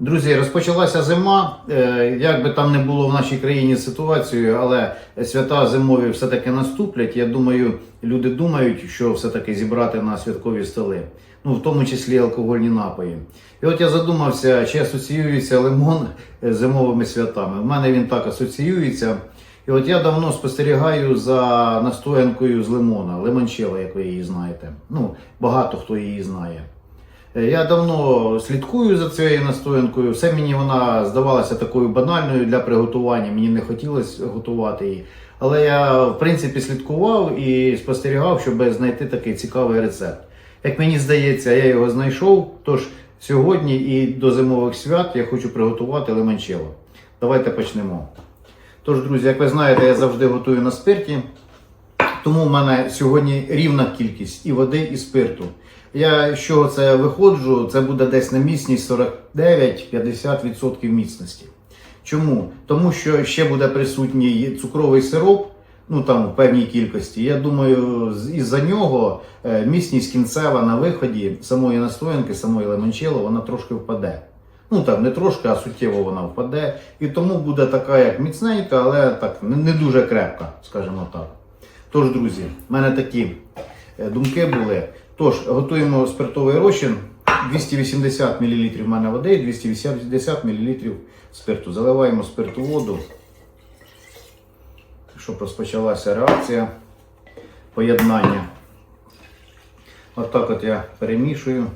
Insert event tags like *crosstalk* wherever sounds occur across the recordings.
Друзі, розпочалася зима. Е, Як би там не було в нашій країні ситуацією, але свята зимові все-таки наступлять. Я думаю, люди думають, що все-таки зібрати на святкові столи, ну в тому числі алкогольні напої. І от я задумався, чи асоціюється лимон з зимовими святами. У мене він так асоціюється. І от я давно спостерігаю за настоянкою з лимона, лимончела, як ви її знаєте. Ну, багато хто її знає. Е, Я давно слідкую за цією настоянкою. Все мені вона здавалася такою банальною для приготування. Мені не хотілося готувати її. Але я, в принципі, слідкував і спостерігав, щоб знайти такий цікавий рецепт. Як мені здається, я його знайшов. Тож сьогодні і до зимових свят я хочу приготувати лимончелло. Давайте почнемо. Тож, друзі, як ви знаєте, я завжди готую на спирті. Тому в мене сьогодні рівна кількість і води, і спирту. Я що це виходжу, це буде десь на міцність 49-50% міцності. Чому? Тому що ще буде присутній цукровий сироп, ну там в певній кількості. Я думаю, із-за нього е, міцність кінцева на виході самої настоянки, самої лимончелло, вона трошки впаде. Ну так, не трошки, а суттєво вона впаде. І тому буде така, як міцненька, але так не дуже крепка, скажімо так. Тож, друзі, в мене такі е, думки були. Тож, готуємо спиртовий розчин. 280 мл в мене води, 280 мл спирту. Заливаємо спирт у воду, щоб розпочалася реакція поєднання. Отак от я перемішую.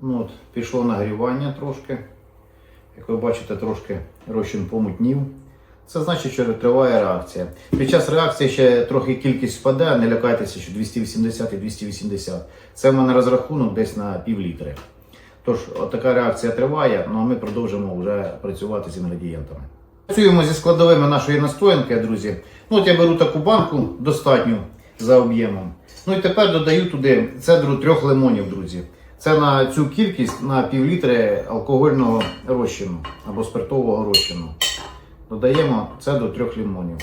Ну от, Пішло нагрівання трошки. Як ви бачите, трошки розчин помутнів. Це значить, що триває реакція. Під час реакції ще трохи кількість впаде, не лякайтеся, що 280 і 280. Це в мене розрахунок десь на пів літри. Тож, така реакція триває, ну а ми продовжимо вже працювати з інгредієнтами. Працюємо зі складовими нашої настоянки, друзі. Ну, от я беру таку банку достатню за об'ємом. Ну і тепер додаю туди цедру трьох лимонів, друзі. Це на цю кількість на пів літри алкогольного розчину або спиртового розчину. Додаємо це до трьох лимонів.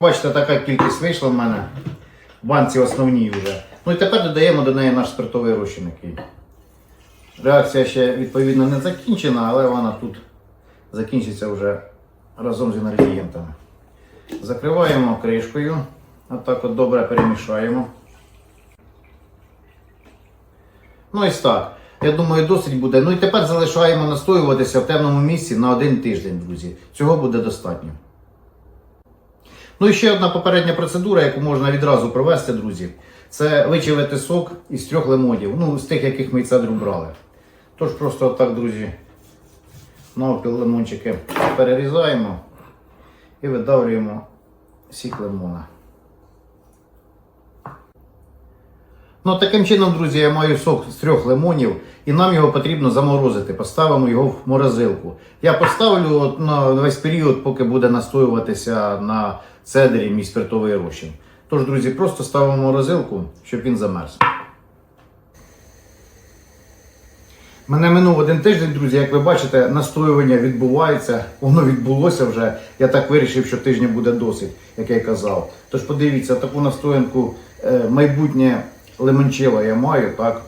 Бачите, така кількість вийшла в мене. Банці основній вже. Ну і тепер додаємо до неї наш спиртовий розчин. Реакція ще відповідно не закінчена, але вона тут закінчиться вже разом з інгредієнтами. Закриваємо кришкою. Отак от добре перемішаємо. Ну ось так. Я думаю, досить буде. Ну і тепер залишаємо настоюватися в темному місці на один тиждень, друзі. Цього буде достатньо. Ну і ще одна попередня процедура, яку можна відразу провести, друзі. Це вичавити сок із трьох лимонів, ну, з тих, яких ми цедру брали. Тож просто отак, друзі, навпіл лимончики перерізаємо і видавлюємо сік лимона. Ну, таким чином, друзі, я маю сок з трьох лимонів, і нам його потрібно заморозити. Поставимо його в морозилку. Я поставлю от на весь період, поки буде настоюватися на цедрі мій спиртовий розчин. Тож, друзі, просто ставимо морозилку, щоб він замерз. Мене минув один тиждень, друзі. Як ви бачите, настоювання відбувається. Воно відбулося вже. Я так вирішив, що тижня буде досить, як я й казав. Тож подивіться, таку настоянку е, майбутнє лимончелло я маю, так?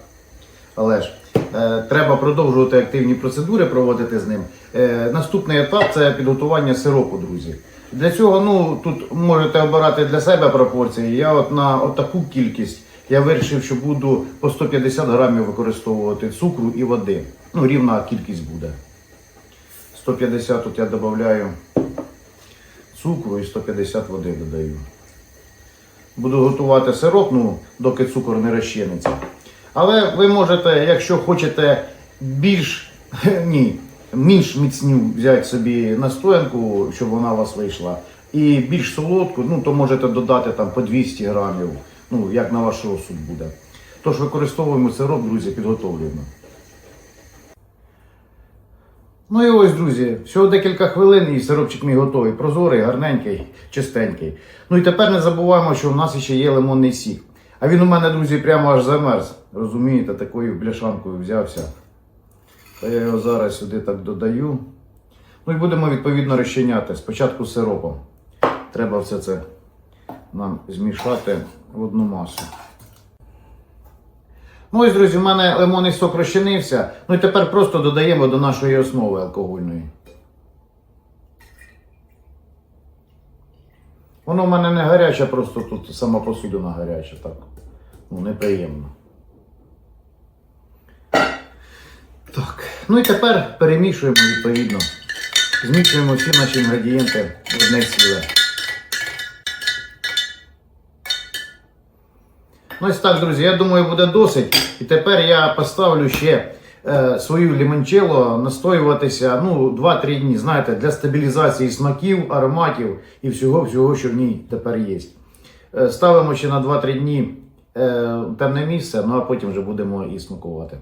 Але ж е, треба продовжувати активні процедури проводити з ним. Е, наступний етап це підготування сиропу, друзі. Для цього ну, тут можете обирати для себе пропорції. Я от на от таку кількість я вирішив, що буду по 150 грамів використовувати цукру і води. Ну, рівна кількість буде. 150 тут я додаю цукру і 150 води додаю. Буду готувати сироп, ну, доки цукор не розчиниться. Але ви можете, якщо хочете більш *laughs* ні, менш міцню взяти собі настоянку, щоб вона у вас вийшла, і більш солодку, ну, то можете додати там по 200 грамів, ну, як на ваш розсуд буде. Тож використовуємо сироп, друзі, підготовлюємо. Ну і ось, друзі, всього декілька хвилин і сиропчик мій готовий. Прозорий, гарненький, чистенький. Ну і тепер не забуваємо, що в нас ще є лимонний сік. А він у мене, друзі, прямо аж замерз. Розумієте, такою бляшанкою взявся. Та я його зараз сюди так додаю. Ну і будемо відповідно розчиняти. Спочатку сиропом. Треба все це нам змішати в одну масу. Ну ось, друзі, в мене лимонний сок розчинився. Ну і тепер просто додаємо до нашої основи алкогольної. Воно в мене не гаряче, просто тут сама посудина гаряча, так. Ну, неприємно. Так. Ну і тепер перемішуємо відповідно. Змішуємо всі наші інгредієнти в одне ціле. Ну ось так, друзі, я думаю, буде досить. І тепер я поставлю ще е, свою лімончело настоюватися ну, 2-3 дні, знаєте, для стабілізації смаків, ароматів і всього, всього, що в ній тепер є. Е, ставимо ще на 2-3 дні е, темне місце, ну а потім вже будемо і смакувати.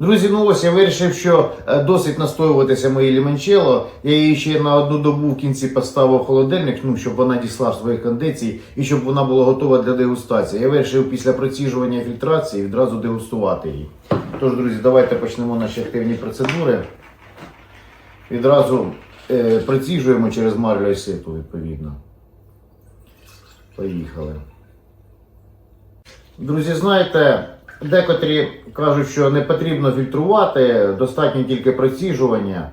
Друзі, ну ось я вирішив, що е, досить настоюватися моє лімончелло. Я її ще на одну добу в кінці поставив в холодильник, ну, щоб вона дійшла своїх кондицій і щоб вона була готова для дегустації. Я вирішив після проціжування фільтрації відразу дегустувати її. Тож, друзі, давайте почнемо наші активні процедури. Відразу е, проціжуємо через марлю і ситу, відповідно. Поїхали. Друзі, знаєте, декотрі кажуть, що не потрібно фільтрувати, достатньо тільки проціжування.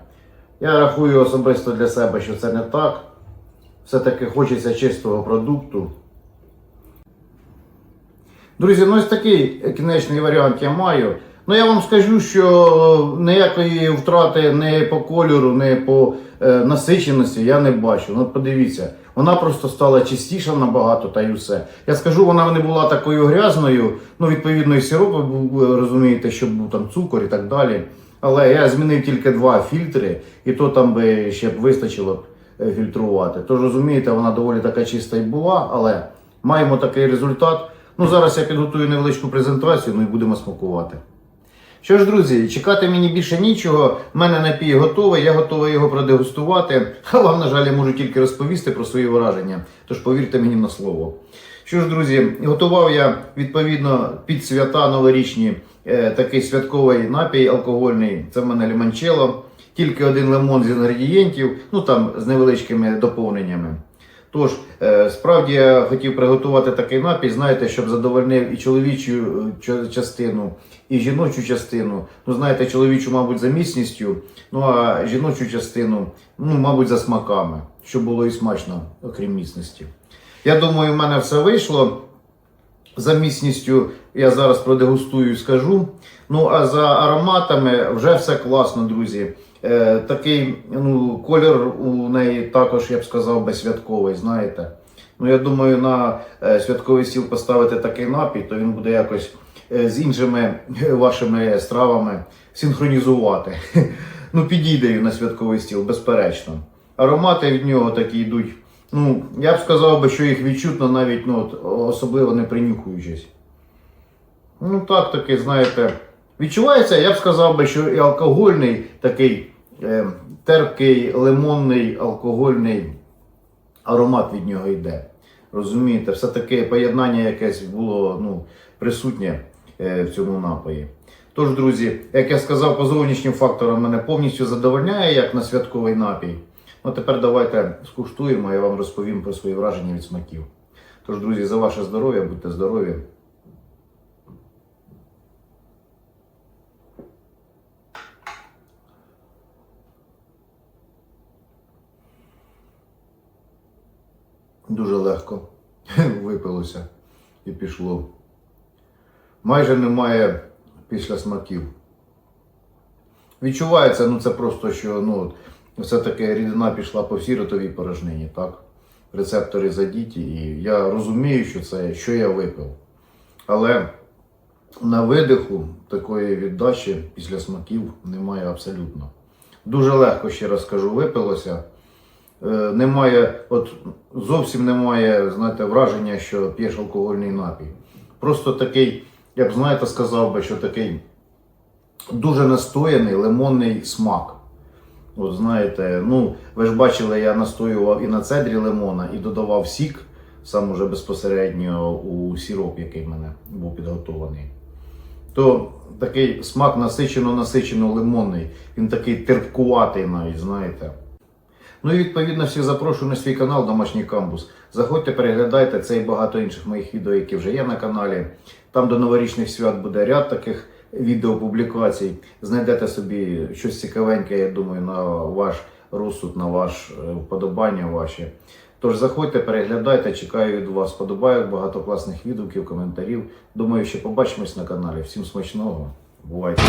Я рахую особисто для себе, що це не так. Все-таки хочеться чистого продукту. Друзі, ну ось такий кінечний варіант я маю. Ну я вам скажу, що ніякої втрати не по кольору, не по е, насиченості я не бачу. Ну подивіться, вона просто стала чистіша набагато та й все. Я скажу, вона не була такою грязною. Ну, відповідно, і сироп, розумієте, щоб був там цукор і так далі. Але я змінив тільки два фільтри, і то там би ще б вистачило е, фільтрувати. Тож розумієте, вона доволі така чиста і була, але маємо такий результат. Ну, зараз я підготую невеличку презентацію, ну і будемо смакувати. Що ж, друзі, чекати мені більше нічого. У мене напій готовий, я готовий його продегустувати. А вам, на жаль, я можу тільки розповісти про свої враження. Тож повірте мені на слово. Що ж, друзі, готував я відповідно під свята новорічні е, такий святковий напій алкогольний. Це в мене лімончелло. Тільки один лимон з інгредієнтів, ну там з невеличкими доповненнями. Тож, е, справді я хотів приготувати такий напій, знаєте, щоб задовольнив і чоловічу е, частину, і жіночу частину. Ну, знаєте, чоловічу, мабуть, за міцністю, ну а жіночу частину, ну, мабуть, за смаками, щоб було і смачно, окрім міцності. Я думаю, в мене все вийшло. За міцністю я зараз продегустую і скажу. Ну а за ароматами вже все класно, друзі. Е, такий ну, кольор у неї також, я б сказав, би святковий, знаєте. Ну, я думаю, на е, святковий стіл поставити такий напій, то він буде якось е, з іншими е, вашими стравами синхронізувати. *laughs* Ну, підійде на святковий стіл, безперечно. Аромати від нього такі йдуть. Ну, я б сказав би, що їх відчутно навіть ну, от, особливо не принюхуючись. Ну, так таки, знаєте, відчувається, я б сказав би, що і алкогольний такий е, терпкий, лимонний, алкогольний аромат від нього йде. Розумієте, все-таки поєднання якесь було ну, присутнє е, в цьому напої. Тож, друзі, як я сказав, по зовнішнім факторам мене повністю задовольняє, як на святковий напій. Ну, тепер давайте скуштуємо, я вам розповім про свої враження від смаків. Тож, друзі, за ваше здоров'я, будьте здорові. Дуже легко *laughs* випилося і пішло. Майже немає після смаків. Відчувається, ну це просто що ну, все-таки рідина пішла по всій ротовій порожнині, так? Рецептори задіті, і я розумію, що це що я випив. Але на видиху такої віддачі після смаків немає абсолютно. Дуже легко, ще раз кажу, випилося. Е, немає, от зовсім немає, знаєте, враження, що п'єш алкогольний напій. Просто такий, я б знаєте, сказав би, що такий дуже настояний лимонний смак. От знаєте, ну ви ж бачили, я настоював і на цедрі лимона, і додавав сік сам уже безпосередньо у сіроп, який в мене був підготований. То такий смак насичено-насичено лимонний, він такий терпкуватий навіть, знаєте. Ну і відповідно всіх запрошую на свій канал Домашній Камбус. Заходьте, переглядайте це і багато інших моїх відео, які вже є на каналі. Там до новорічних свят буде ряд таких відеопублікацій. Знайдете собі щось цікавеньке, я думаю, на ваш розсуд, на ваш е, вподобання ваші. Тож заходьте, переглядайте, чекаю від вас вподобайок, багато класних відгуків, коментарів. Думаю, ще побачимось на каналі. Всім смачного. Бувайте!